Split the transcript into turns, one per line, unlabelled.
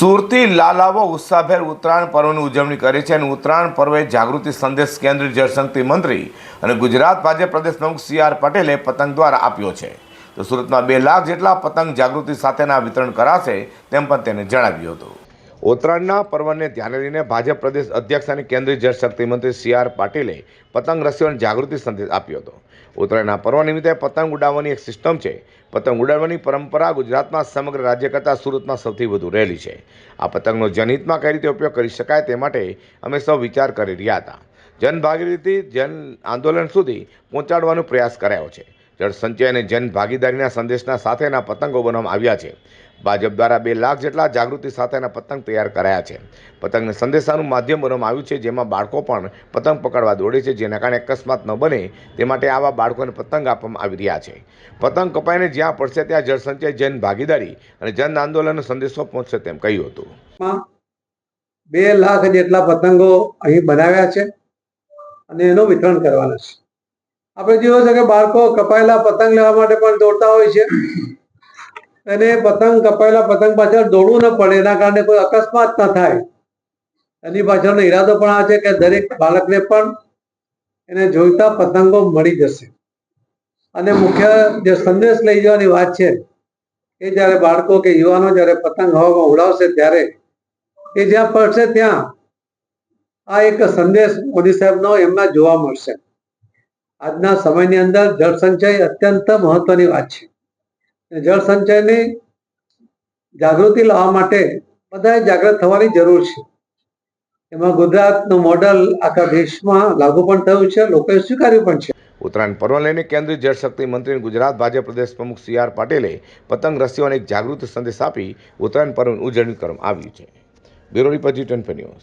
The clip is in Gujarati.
સુરતી લાલાવો ઉત્સાહભેર ઉત્તરાયણ પર્વની ઉજવણી કરી છે અને ઉત્તરાયણ પર્વે જાગૃતિ સંદેશ કેન્દ્રીય જળશક્તિ મંત્રી અને ગુજરાત ભાજપ પ્રદેશ પ્રમુખ સી આર પટેલે પતંગ દ્વારા આપ્યો છે. તો સુરતમાં બે લાખ જેટલા પતંગ જાગૃતિ સાથેના વિતરણ કરાશે તેમ પણ તેને જણાવ્યું હતું. ઉત્તરાયણના પર્વને ધ્યાને લઈને ભાજપ પ્રદેશ અધ્યક્ષ અને કેન્દ્રીય જળશક્તિ મંત્રી સી આર પાટીલે પતંગ રસીઓને જાગૃતિ સંદેશ આપ્યો હતો. ઉત્તરાયણના પર્વ નિમિત્તે પતંગ ઉડાવવાની એક સિસ્ટમ છે. પતંગ ઉડાડવાની પરંપરા ગુજરાતમાં સમગ્ર રાજ્ય કરતાં સુરતમાં સૌથી વધુ રહેલી છે. આ પતંગનો જનહિતમાં કઈ રીતે ઉપયોગ કરી શકાય તે માટે અમે સૌ વિચાર કરી રહ્યા હતા. જનભાગીદારીથી જન આંદોલન સુધી પહોંચાડવાનો પ્રયાસ કરાયો છે. જળ સંચય અને જન ભાગીદારીના સંદેશના સાથેના પતંગો બનાવવામાં આવ્યા છે. ભાજપ દ્વારા બે લાખ જેટલા જાગૃતિ સાથેના પતંગ તૈયાર કરાયા છે. પતંગને સંદેશાનું માધ્યમ બનાવવામાં આવ્યું છે, જેમાં બાળકો પણ પતંગ પકડવા દોડે છે, જેના કારણે અકસ્માત ન બને તે માટે આવા બાળકોને પતંગ આપવામાં આવી રહ્યા છે. પતંગ કપાઈને જ્યાં પડશે ત્યાં જળ સંચય, જન ભાગીદારી અને જન આંદોલનનો સંદેશો પહોંચશે તેમ કહ્યું હતું.
બે લાખ જેટલા પતંગો અહીં બનાવ્યા છે અને એનું વિતરણ કરવાના છે. આપણે જોયું છે કે બાળકો કપાયેલા પતંગ લેવા માટે પણ દોડતા હોય છે. અને પતંગ કપાયેલા પતંગ પાછળ દોડવું ન પડે, એના કારણે કોઈ અકસ્માત ન થાય. એની પાછળનો ઈરાદો પણ આ છે કે દરેક બાળકને પણ એને જોઈતા પતંગો મળી જશે. અને મુખ્ય જે સંદેશ લઈ જવાની વાત છે એ જ્યારે બાળકો કે યુવાનો જ્યારે પતંગ હવામાં ઉડાવશે ત્યારે એ જ્યાં પડશે ત્યાં આ એક સંદેશ મોદી સાહેબનો એમના જોવા મળશે. આજના સમયની અંદર જળ સંચય અત્યંત મહત્વની વાત છે. જળ સંચયની જાગૃતિ લાવવા માટે બધાએ જાગૃત થવાની જરૂર છે. એમાં ગુજરાતનું મોડલ આખા દેશમાં લાગુ પણ થયું છે, લોકોએ સ્વીકાર્યું પણ છે.
ઉત્તરાયણ પર્વ લઈને કેન્દ્રીય જળશક્તિ મંત્રી ગુજરાત ભાજપ પ્રદેશ પ્રમુખ સી આર પાટીલે પતંગ રસીઓને એક જાગૃત સંદેશ આપી ઉત્તરાયણ પર્વની ઉજવણી કરવામાં આવ્યું છે. Bureau report G twenty news.